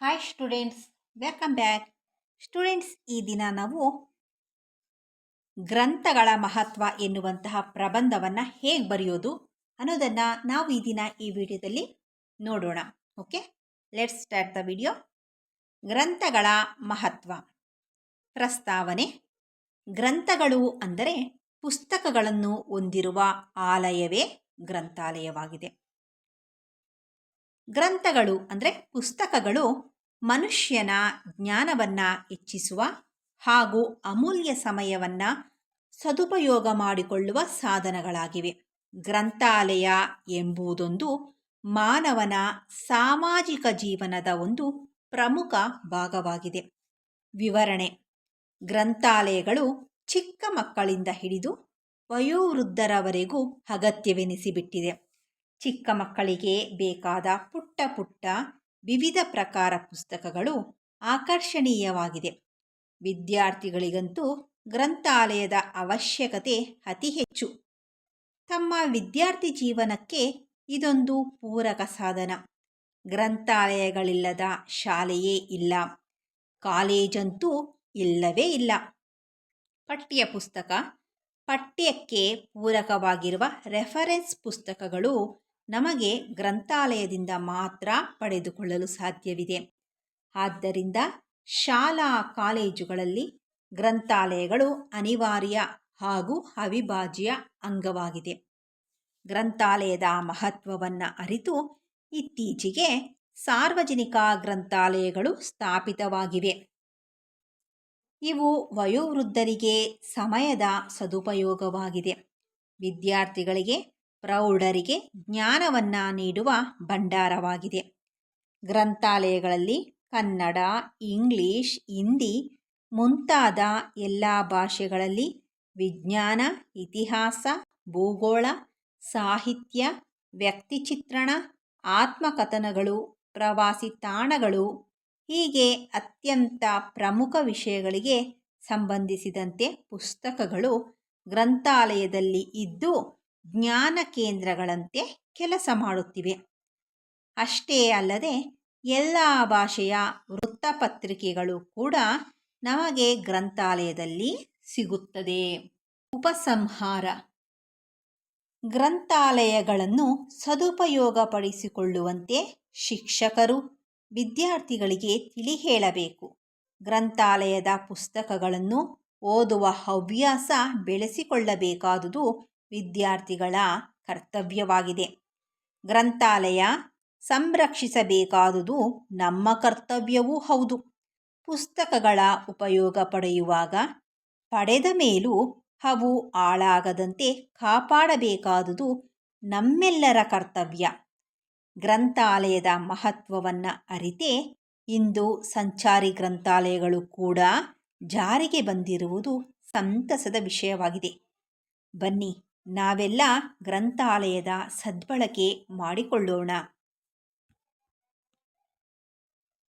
Hi students welcome back students ಈ ದಿನ ನಾವು ಗ್ರಂಥಗಳ ಮಹತ್ವ ಎನ್ನುವಂತಹ ಪ್ರಬಂಧವನ್ನು ಹೇಗೆ ಬರೆಯೋದು ಅನ್ನೋದನ್ನು ನಾವು ಈ ದಿನ ಈ ವಿಡಿಯೋದಲ್ಲಿ ನೋಡೋಣ. Okay let's start the video ಗ್ರಂಥಗಳ ಮಹತ್ವ. ಪ್ರಸ್ತಾವನೆ. ಗ್ರಂಥಗಳು ಅಂದರೆ ಪುಸ್ತಕಗಳನ್ನು ಹೊಂದಿರುವ ಆಲಯವೇ ಗ್ರಂಥಾಲಯವಾಗಿದೆ. ಗ್ರಂಥಗಳು ಅಂದರೆ ಪುಸ್ತಕಗಳು ಮನುಷ್ಯನ ಜ್ಞಾನವನ್ನು ಹೆಚ್ಚಿಸುವ ಹಾಗೂ ಅಮೂಲ್ಯ ಸಮಯವನ್ನು ಸದುಪಯೋಗ ಮಾಡಿಕೊಳ್ಳುವ ಸಾಧನಗಳಾಗಿವೆ. ಗ್ರಂಥಾಲಯ ಎಂಬುದೊಂದು ಮಾನವನ ಸಾಮಾಜಿಕ ಜೀವನದ ಒಂದು ಪ್ರಮುಖ ಭಾಗವಾಗಿದೆ. ವಿವರಣೆ, ಗ್ರಂಥಾಲಯಗಳು ಚಿಕ್ಕ ಮಕ್ಕಳಿಂದ ಹಿಡಿದು ವಯೋವೃದ್ಧರವರೆಗೂ ಅಗತ್ಯವೆನಿಸಿಬಿಟ್ಟಿದೆ. ಚಿಕ್ಕ ಮಕ್ಕಳಿಗೆ ಬೇಕಾದ ಪುಟ್ಟ ಪುಟ್ಟ ವಿವಿಧ ಪ್ರಕಾರ ಪುಸ್ತಕಗಳು ಆಕರ್ಷಣೀಯವಾಗಿದೆ. ವಿದ್ಯಾರ್ಥಿಗಳಿಗಂತೂ ಗ್ರಂಥಾಲಯದ ಅವಶ್ಯಕತೆ ಅತಿ ಹೆಚ್ಚು. ತಮ್ಮ ವಿದ್ಯಾರ್ಥಿ ಜೀವನಕ್ಕೆ ಇದೊಂದು ಪೂರಕ ಸಾಧನ. ಗ್ರಂಥಾಲಯಗಳಿಲ್ಲದ ಶಾಲೆಯೇ ಇಲ್ಲ. ಕಾಲೇಜಂತೂ ಇಲ್ಲವೇ ಇಲ್ಲ. ಪಠ್ಯ ಪುಸ್ತಕ, ಪಠ್ಯಕ್ಕೆ ಪೂರಕವಾಗಿರುವ ರೆಫರೆನ್ಸ್ ಪುಸ್ತಕಗಳು ನಮಗೆ ಗ್ರಂಥಾಲಯದಿಂದ ಮಾತ್ರ ಪಡೆದುಕೊಳ್ಳಲು ಸಾಧ್ಯವಿದೆ. ಆದ್ದರಿಂದ ಶಾಲಾ ಕಾಲೇಜುಗಳಲ್ಲಿ ಗ್ರಂಥಾಲಯಗಳು ಅನಿವಾರ್ಯ ಹಾಗೂ ಅವಿಭಾಜ್ಯ ಅಂಗವಾಗಿದೆ. ಗ್ರಂಥಾಲಯದ ಮಹತ್ವವನ್ನು ಅರಿತು ಇತ್ತೀಚೆಗೆ ಸಾರ್ವಜನಿಕ ಗ್ರಂಥಾಲಯಗಳು ಸ್ಥಾಪಿತವಾಗಿವೆ. ಇವು ವಯೋವೃದ್ಧರಿಗೆ ಸಮಯದ ಸದುಪಯೋಗವಾಗಿದೆ. ವಿದ್ಯಾರ್ಥಿಗಳಿಗೆ ಪ್ರೌಢರಿಗೆ ಜ್ಞಾನವನ್ನು ನೀಡುವ ಭಂಡಾರವಾಗಿದೆ. ಗ್ರಂಥಾಲಯಗಳಲ್ಲಿ ಕನ್ನಡ, ಇಂಗ್ಲಿಷ್, ಹಿಂದಿ ಮುಂತಾದ ಎಲ್ಲ ಭಾಷೆಗಳಲ್ಲಿ ವಿಜ್ಞಾನ, ಇತಿಹಾಸ, ಭೂಗೋಳ, ಸಾಹಿತ್ಯ ವ್ಯಕ್ತಿಚಿತ್ರಣ ಆತ್ಮಕಥನಗಳು, ಪ್ರವಾಸಿ ತಾಣಗಳು ಹೀಗೆ ಅತ್ಯಂತ ಪ್ರಮುಖ ವಿಷಯಗಳಿಗೆ ಸಂಬಂಧಿಸಿದಂತೆ ಪುಸ್ತಕಗಳು ಗ್ರಂಥಾಲಯದಲ್ಲಿ ಇದ್ದು ಜ್ಞಾನ ಕೇಂದ್ರಗಳಂತೆ ಕೆಲಸ ಮಾಡುತ್ತಿವೆ. ಅಷ್ಟೇ ಅಲ್ಲದೆ ಎಲ್ಲ ಭಾಷೆಯ ವೃತ್ತಪತ್ರಿಕೆಗಳು ಕೂಡ ನಮಗೆ ಗ್ರಂಥಾಲಯದಲ್ಲಿ ಸಿಗುತ್ತದೆ. ಉಪಸಂಹಾರ. ಗ್ರಂಥಾಲಯಗಳನ್ನು ಸದುಪಯೋಗಪಡಿಸಿಕೊಳ್ಳುವಂತೆ ಶಿಕ್ಷಕರು, ವಿದ್ಯಾರ್ಥಿಗಳಿಗೆ ತಿಳಿ ಹೇಳಬೇಕು ಗ್ರಂಥಾಲಯದ ಪುಸ್ತಕಗಳನ್ನು ಓದುವ ಹವ್ಯಾಸ ಬೆಳೆಸಿಕೊಳ್ಳಬೇಕಾದುದು ವಿದ್ಯಾರ್ಥಿಗಳ ಕರ್ತವ್ಯವಾಗಿದೆ. ಗ್ರಂಥಾಲಯ ಸಂರಕ್ಷಿಸಬೇಕಾದುದು ನಮ್ಮ ಕರ್ತವ್ಯವೂ ಹೌದು. ಪುಸ್ತಕಗಳ ಉಪಯೋಗ ಪಡೆಯುವಾಗ ಪಡೆದ ಮೇಲೂ ಅವು ಹಾಳಾಗದಂತೆ ಕಾಪಾಡಬೇಕಾದುದು ನಮ್ಮೆಲ್ಲರ ಕರ್ತವ್ಯ. ಗ್ರಂಥಾಲಯದ ಮಹತ್ವವನ್ನು ಅರಿತೇ ಇಂದು ಸಂಚಾರಿ ಗ್ರಂಥಾಲಯಗಳು ಕೂಡ ಜಾರಿಗೆ ಬಂದಿರುವುದು ಸಂತಸದ ವಿಷಯವಾಗಿದೆ. ಬನ್ನಿ. ನಾವೆಲ್ಲ ಗ್ರಂಥಾಲಯದ ಸದ್ಬಳಕೆ ಮಾಡಿಕೊಳ್ಳೋಣ.